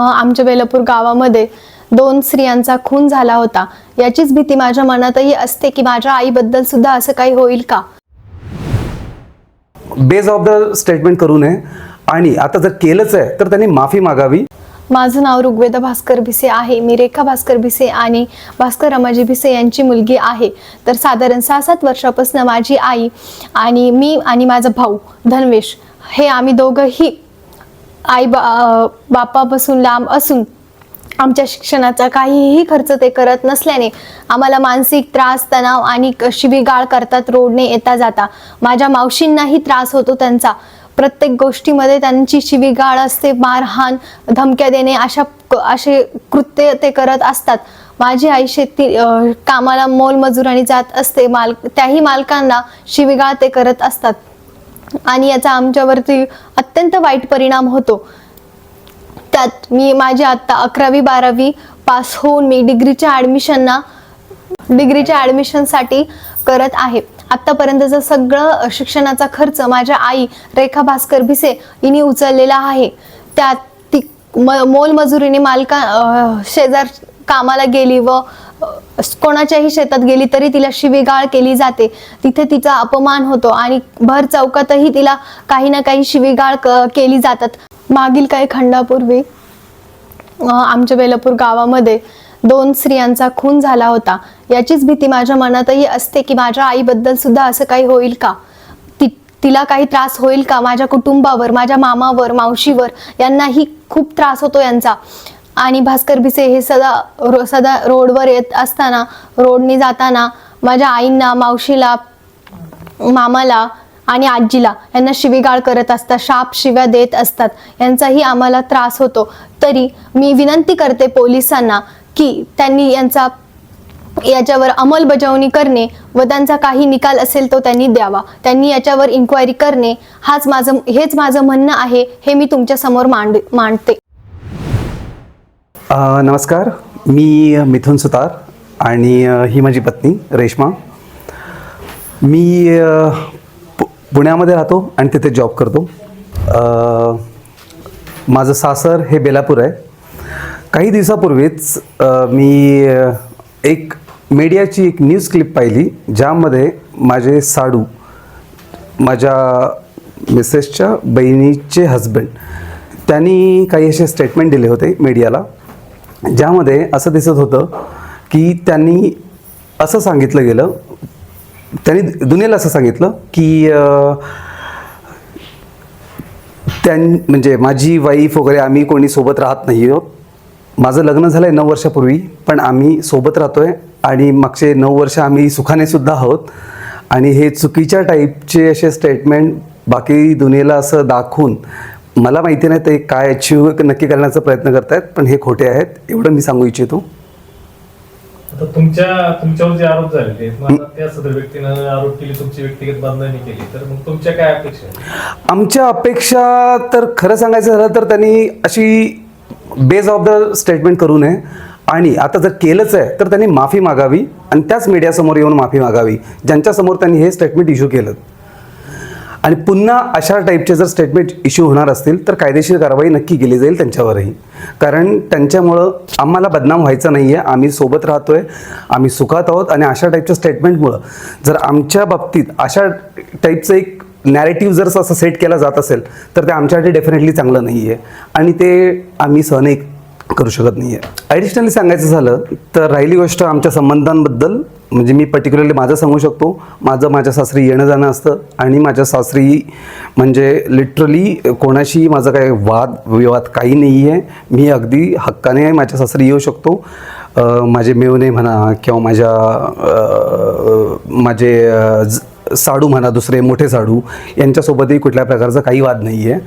आमच्या बेलापूर गावामध्ये दोन स्त्रियांचा खून झाला होता. याचीच भीती माझ्या मनातही असते की माझ्या आईबद्दल सुद्धा असं काही होईल का? बेजबाबदार स्टेटमेंट करू नये. आणि आता जर केलंच आहे तर त्यांनी माफी मागावी. माझं नाव ऋग्वेदा भास्कर भिसे आहे. मी रेखा भास्कर भिसे आणि भास्कर रमाजी भिसे यांची मुलगी आहे. तर साधारण सहा सात वर्षापासून माझी आई आणि मी आणि माझा भाऊ धनवेश हे आम्ही दोघंही आई बा बापापासून लांब असून आमच्या शिक्षणाचा काहीही खर्च ते करत नसल्याने आम्हाला मानसिक त्रास तणाव आणि क- शिवीगाळ करतात रोडने येता जाता. माझ्या मावशींनाही त्रास होतो त्यांचा. प्रत्येक गोष्टीमध्ये त्यांची शिवीगाळ असते मारहाण धमक्या देणे अशा क- असे कृत्य ते करत असतात. माझी आई शेती कामाला मोलमजुराने जात असते. माल त्याही मालकांना शिवीगाळ ते करत असतात. आणि याचा आमच्यावरती अत्यंत वाईट परिणाम होतो. त्यात मी माझी आत्ता अकरावी बारावी पास होऊन मी डिग्रीच्या ॲडमिशनना डिग्रीच्या ॲडमिशनसाठी करत आहे. आत्तापर्यंतचं सगळं शिक्षणाचा खर्च माझ्या आई रेखा भास्कर भिसे हिने उचललेला आहे. त्यात ती म मोलमजुरीने मालका शेजार कामाला गेली व कोणाच्याही शेतात गेली तरी तिला शिवीगाळ केली जाते. तिथे तिचा अपमान होतो आणि भर चौकातही तिला काही ना काही शिवीगाळ क- केली जातात. मागील काही खंडापूर्वी आमच्या बेलापूर गावामध्ये दोन स्त्रियांचा खून झाला होता. याचीच भीती माझ्या मनातही असते की माझ्या आईबद्दल सुद्धा असं काही होईल का? ति तिला काही त्रास होईल का? माझ्या कुटुंबावर माझ्या मामावर मावशीवर यांनाही खूप त्रास होतो यांचा. आणि भास्कर भिसे हे सदा रो सदा रोडवर येत असताना रोडने जाताना माझ्या आईंना मावशीला मामाला आणि आजीला यांना शिवीगाळ करत असतात शाप शिव्या देत असतात. यांचाही आम्हाला त्रास होतो. तरी मी विनंती करते पोलिसांना की त्यांनी यांचा याच्यावर अंमलबजावणी करणे व त्यांचा काही निकाल असेल तो त्यांनी द्यावा. त्यांनी याच्यावर इन्क्वायरी करणे हाच माझं हेच माझं म्हणणं आहे हे मी तुमच्यासमोर मांड मांडते. नमस्कार. मी मिथुन सुतार आणि ही माझी पत्नी रेश्मा. मी पु- पुण्यामध्ये राहतो आणि तिथे जॉब करतो. माझं सासर हे बेलापूर आहे. काही दिवसापूर्वीच मी एक मीडियाची एक न्यूज क्लिप पाहिली ज्यामध्ये माझे साडू माझ्या मिसेसच्या बहिणीचे हजबंड त्यांनी काही असे स्टेटमेंट दिले होते मीडियाला. ज्यामध्ये असं दिसत होतं की त्यांनी असं सांगितलं गेलं त्यांनी दुनियेला असं सांगितलं की त्यां म्हणजे माझी वाईफ वगैरे आम्ही कोणी सोबत राहत नाही आहोत माझं लग्न झालं आहे नऊ वर्षापूर्वी पण आम्ही सोबत राहतो आहे आणि मागचे नऊ वर्ष आम्ही सुखाने सुद्धा आहोत. आणि हे चुकीच्या टाईपचे असे स्टेटमेंट बाकी दुनियेला असं दाखवून मला माहिती नाही ते काय अचीव नक्की करण्याचा प्रयत्न करतायत पण हे खोटे आहेत एवढं मी सांगू इच्छितो. तुमच्या तुमच्यावर जे आरोप झालेले त्या सदर व्यक्तीनं आरोप केली तुमची व्यक्तिगत बांधणी केली तर मग तुमच्या काय अपेक्षा? आमच्या अपेक्षा तर खरं सांगायचं झालं तर त्यांनी अशी बेजबाबदार स्टेटमेंट करू नये. आणि आता जर केलंच आहे तर त्यांनी माफी मागावी आणि त्याच मीडियासमोर येऊन माफी मागावी. ज्यांच्यासमोर त्यांनी हे स्टेटमेंट इश्यू केलं. आणि पुन्हा अशा टाईपचे जर स्टेटमेंट इश्यू होणार असतील तर कायदेशीर कारवाई नक्की केली जाईल त्यांच्यावरही. कारण त्यांच्यामुळं आम्हाला बदनाम व्हायचं नाही आहे आम्ही सोबत राहतो आहे आम्ही सुखात आहोत आणि अशा टाईपच्या स्टेटमेंटमुळं जर आमच्या बाबतीत अशा टाईपचं एक नॅरेटिव्ह जर असं सेट केला जात असेल तर ते आमच्यासाठी डेफिनेटली चांगलं नाही आहे आणि ते आम्ही सहन एक करू शकत नाही आहे ॲडिशनली सांगायचं झालं तर राहिली गोष्ट आमच्या संबंधांबद्दल. म्हणजे मी पर्टिक्युलरली माझं सांगू शकतो माझं माझ्या सासरी येणं जाणं असतं आणि माझ्या सासरी म्हणजे लिटरली कोणाशी माझं काही वाद विवाद काही नाही आहे मी अगदी हक्काने माझ्या सासरी येऊ शकतो. माझे मेवणे म्हणा किंवा माझ्या माझे ज- साडू म्हणा दुसरे मोठे साडू यांच्यासोबतही कुठल्या प्रकारचा काही वाद नाही आहे